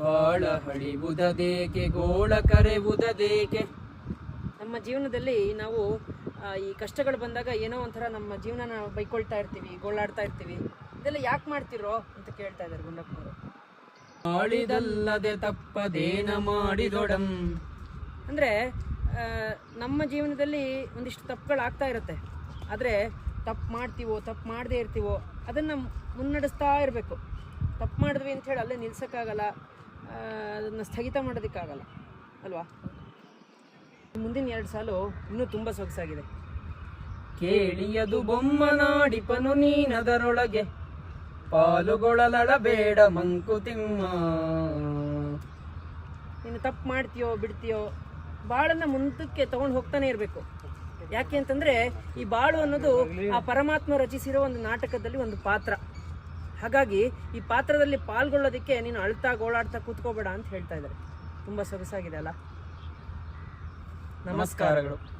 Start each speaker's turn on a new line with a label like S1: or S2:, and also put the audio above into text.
S1: ಬಾಳ ಹಳಿವುದದೇಕೆ ಗೋಳ ಕರೆವುದದೇಕೆ?
S2: ನಮ್ಮ ಜೀವನದಲ್ಲಿ ನಾವು ಈ ಕಷ್ಟಗಳು ಬಂದಾಗ ಏನೋ ಒಂಥರ ನಮ್ಮ ಜೀವನನ ಬೈಕೊಳ್ತಾ ಇರ್ತೀವಿ ಗೋಳಾಡ್ತಾ ಇರ್ತೀವಿ. ಇದೆಲ್ಲ ಯಾಕೆ ಮಾಡ್ತಿರೋ ಅಂತ ಕೇಳ್ತಾ ಇದ್ದಾರೆ ಗುಂಡಪ್ಪನವರು.
S1: ಆಳಿದಲ್ಲದೆ ತಪ್ಪದೇನ ಮಾಡಿದೊಡಂ?
S2: ಅಂದರೆ ನಮ್ಮ ಜೀವನದಲ್ಲಿ ಒಂದಿಷ್ಟು ತಪ್ಪುಗಳು ಆಗ್ತಾ ಇರುತ್ತೆ. ಆದರೆ ತಪ್ಪು ಮಾಡ್ತೀವೋ ತಪ್ಪು ಮಾಡದೇ ಇರ್ತೀವೋ ಅದನ್ನು ಮುನ್ನಡೆಸ್ತಾ ಇರಬೇಕು. ತಪ್ಪು ಮಾಡಿದ್ವಿ ಅಂತ ಹೇಳಿ ಅಲ್ಲೇ ನಿಲ್ಸೋಕ್ಕಾಗಲ್ಲ. ಅದನ್ನು ಸ್ಥಗಿತ ಮಾಡೋದಕ್ಕಾಗಲ್ಲ ಅಲ್ವಾ? ಮುಂದಿನ ಎರಡು ಸಾಲು ಇನ್ನೂ ತುಂಬ ಸೊಗಸಾಗಿದೆ.
S1: ಕೇಳಿಯದು ಬೊಮ್ಮನಾಡಿಪನು ನೀನದರೊಳಗೆ ಪಾಲುಗೊಳ್ಳಲಬೇಡ ಮಂಕುತಿಮ್ಮ
S2: ನೀನು ತಪ್ಪು ಮಾಡ್ತೀಯೋ ಬಿಡ್ತೀಯೋ ಬಾಳನ್ನ ಮುಂದಕ್ಕೆ ತಗೊಂಡು ಹೋಗ್ತಾನೆ ಇರಬೇಕು. ಯಾಕೆ ಅಂತಂದ್ರೆ ಈ ಬಾಳು ಅನ್ನೋದು ಆ ಪರಮಾತ್ಮ ರಚಿಸಿರೋ ಒಂದು ನಾಟಕದಲ್ಲಿ ಒಂದು ಪಾತ್ರ. ಹಾಗಾಗಿ ಈ ಪಾತ್ರದಲ್ಲಿ ಪಾಲ್ಗೊಳ್ಳೋದಕ್ಕೆ ನೀನು ಅಳ್ತಾ ಗೋಳಾಡ್ತಾ ಕೂತ್ಕೋಬೇಡ ಅಂತ ಹೇಳ್ತಾ ಇದ್ದಾರೆ. ತುಂಬಾ ಸೊಗಸಾಗಿದೆ ಅಲ್ಲ?
S1: ನಮಸ್ಕಾರಗಳು.